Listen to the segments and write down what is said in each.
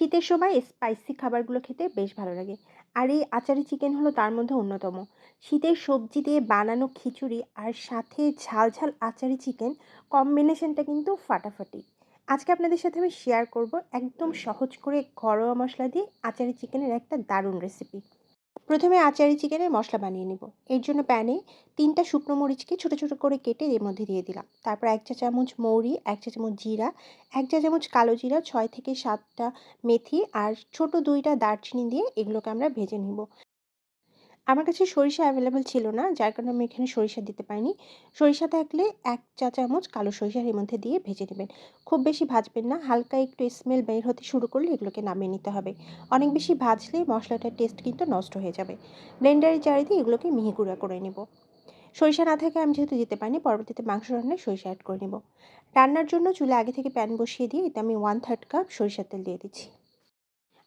শীতের সময় স্পাইসি খাবারগুলো খেতে বেশ ভালো লাগে। আর এই আচারি চিকেন হলো তার মধ্যে অন্যতম। শীতের সবজি দিয়ে বানানো খিচুড়ি আর সাথে ঝাল, ঝাল আচারি চিকেন কম্বিনেশনটা কিন্তু ফাটাফাটি। আজকে আপনাদের সাথে আমি শেয়ার করব একদম সহজ করে ঘরোয়া মশলা দিয়ে আচারি চিকেনের একটা দারুণ রেসিপি। প্রথমে আচারি চিকেনের মশলা বানিয়ে নেব। এর জন্য প্যানে তিনটা শুকনো মরিচকে ছোটো ছোটো করে কেটে এর মধ্যে দিয়ে দিলাম। তারপর এক চা চামচ মৌরি, এক চা চামচ জিরা, এক চা চামচ কালো জিরা, ছয় থেকে সাতটা মেথি আর ছোট দুইটা দারচিনি দিয়ে এগুলোকে আমরা ভেজে নিব। আমার কাছে সরিষা অ্যাভেলেবেল ছিল না, যার কারণে আমি এখানে সরিষা দিতে পারিনি। সরিষা থাকলে এক চা চামচ কালো সরিষার এর মধ্যে দিয়ে ভেজে নেবেন। খুব বেশি ভাজবেন না, হালকা একটু স্মেল বের হতে শুরু করলে এগুলোকে নামিয়ে নিতে হবে। অনেক বেশি ভাজলে মশলাটার টেস্ট কিন্তু নষ্ট হয়ে যাবে। ব্লেন্ডারের জারি দিয়ে এগুলোকে মিহি গুঁড়া করে নেব। সরিষা না থাকে আমি যেহেতু দিতে পারিনি, পরবর্তীতে মাংস রান্নায় সরিষা অ্যাড করে নেব। রান্নার জন্য চুলে আগে থেকে প্যান বসিয়ে দিয়ে এতে আমি ওয়ান থার্ড কাপ সরিষার তেল দিয়ে দিচ্ছি।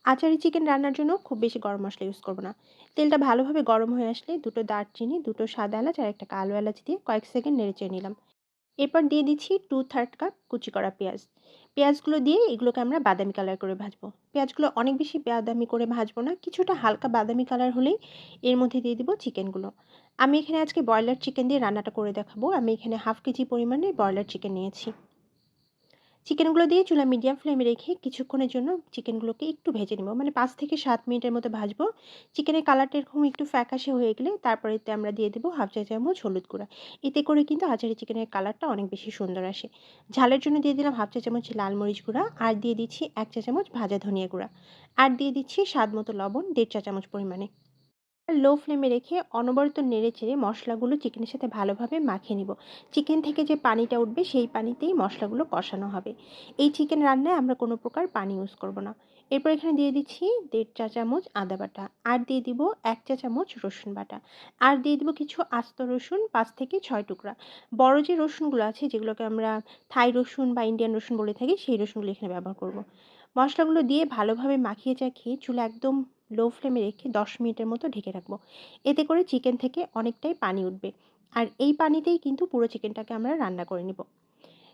আচারি চিকেন রান্নার জন্য খুব বেশি গরম মশলা ইউজ করব না। তেলটা ভালোভাবে গরম হয়ে আসলে দুটো দারচিনি, দুটো সাদা এলাচ আর একটা কালো এলাচ দিয়ে কয়েক সেকেন্ড নেড়ে চেয়ে নিলাম। এরপর দিয়ে দিচ্ছি টু থার্ড কাপ কুচি করা পেঁয়াজ। পেঁয়াজগুলো দিয়ে এগুলোকে আমরা বাদামি কালার করে ভাজবো। পেঁয়াজগুলো অনেক বেশি বাদামি করে ভাজবো না, কিছুটা হালকা বাদামি কালার হলেই এর মধ্যে দিয়ে দিব চিকেনগুলো আমি এখানে আজকে ব্রয়লার চিকেন দিয়ে রান্নাটা করে দেখাবো। আমি এখানে হাফ কেজি পরিমাণে ব্রয়লার চিকেন নিয়েছি। চিকেনগুলো দিয়ে চুলা মিডিয়াম ফ্লেমে রেখে কিছুক্ষণের জন্য চিকেনগুলোকে একটু ভেজে নেব। মানে পাঁচ থেকে সাত মিনিটের মতো ভাজবো। চিকেনের কালারটা এরকম একটু ফ্যাকাশে হয়ে গেলে তারপরে এতে আমরা দিয়ে দেবো হাফ চা চামচ হলুদ গুঁড়া। এতে করে কিন্তু আচারি চিকেনের কালারটা অনেক বেশি সুন্দর আসে। ঝালের জন্য দিয়ে দিলাম হাফ চা চামচ লাল মরিচ গুঁড়া আর দিয়ে দিচ্ছি এক চা চামচ ভাজা ধনিয়া গুঁড়া। আর দিয়ে দিচ্ছি স্বাদ মতো লবণ, দেড় চা চামচ পরিমাণে। লো ফ্লেমে রেখে অনবরত নেড়ে চেড়ে মশলাগুলো চিকেনের সাথে ভালোভাবে মাখিয়ে নিব। চিকেন থেকে যে পানিটা উঠবে, সেই পানিতেই মশলাগুলো কষানো হবে। এই চিকেন রান্নায় আমরা কোনো প্রকার পানি ইউজ করব না। এরপর এখানে দিয়ে দিচ্ছি দেড় চা চামচ আদা বাটা আর দিয়ে দিব এক চা চামচ রসুন বাটা। আর দিয়ে দিব কিছু আস্ত রসুন পাঁচ থেকে ছয় টুকরা। বড় যে রসুনগুলো আছে, যেগুলোকে আমরা থাই রসুন বা ইন্ডিয়ান রসুন বলে থাকি, সেই রসুনগুলো এখানে ব্যবহার করব। মশলাগুলো দিয়ে ভালোভাবে মাখিয়ে চাখিয়ে চুলা একদম লো ফ্লেমে রেখে দশ মিনিটের মতো ঢেকে রাখব। এতে করে চিকেন থেকে অনেকটাই পানি উঠবে। আর এই পানিতেই কিন্তু পুরো চিকেনটাকে আমরা রান্না করে নেব।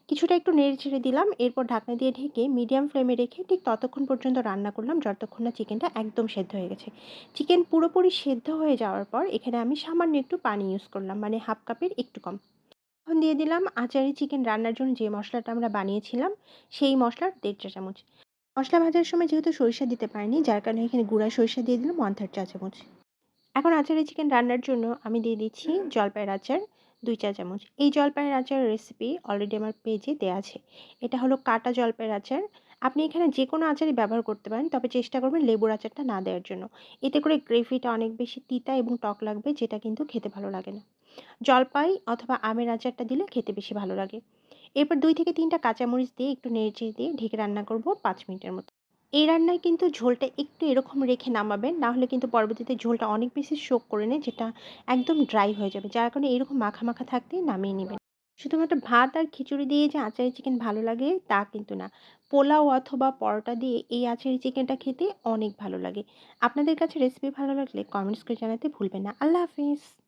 কিছুটা একটু নেড়ে ছেড়ে দিলাম, এরপর ঢাকনা দিয়ে ঢেকে মিডিয়াম ফ্লেমে রেখে ঠিক ততক্ষণ পর্যন্ত রান্না করলাম, যতক্ষণ না চিকেনটা একদম সেদ্ধ হয়ে গেছে। চিকেন পুরোপুরি সেদ্ধ হয়ে যাওয়ার পর এখানে আমি সামান্য একটু পানি ইউজ করলাম মানে হাফ কাপের একটু কম। এখন দিয়ে দিলাম আচারি চিকেন রান্নার জন্য যে মশলাটা আমরা বানিয়েছিলাম, সেই মশলার দেড় চা চামচ মশলা ভাজার সময় যেহেতু সরিষা দিতে পারিনি, যার কারণে এখানে গুঁড়া সরিষা দিয়ে দিলাম, ওয়ান থার্ড চা চামচ। এখন আচারের চিকেন রান্নার জন্য আমি দিয়ে দিচ্ছি জলপাইয়ের আচার, দুই চা চামচ। এই জলপাইয়ের আচার রেসিপি অলরেডি আমার পেজে দেওয়া আছে। এটা হলো কাটা জলপাইয়ের আচার। আপনি এখানে যে কোনো আচারই ব্যবহার করতে পারেন, তবে চেষ্টা করবেন লেবুর আচারটা না দেওয়ার জন্য। এতে করে গ্রেভিটা অনেক বেশি তিতা এবং টক লাগবে, যেটা কিন্তু খেতে ভালো লাগে না। জলপাই অথবা আমের আচারটা দিলে খেতে বেশি ভালো লাগে। এরপর দুই থেকে তিনটা কাঁচামরিচ দিয়ে একটু নেড়ে দিয়ে ঢেকে রান্না করব পাঁচ মিনিটের মতো। এই রান্নায় কিন্তু ঝোলটা একটু এরকম রেখে নামাবেন নাহলে কিন্তু পরবর্তীতে ঝোলটা অনেক বেশি শোক করে নেয়, যেটা একদম ড্রাই হয়ে যাবে, যার কারণে এরকম মাখা মাখা থাকতে নামিয়ে নেবেন। শুধুমাত্র ভাত আর খিচুড়ি দিয়ে যে আচারি চিকেন ভালো লাগে, তা কিন্তু না। পোলাও অথবা পরোটা দিয়ে এই আচারি চিকেনটা খেতে অনেক ভালো লাগে। আপনাদের কাছে রেসিপি ভালো লাগলে কমেন্টস করে জানাতে ভুলবেন না। আল্লাহ হাফিজ।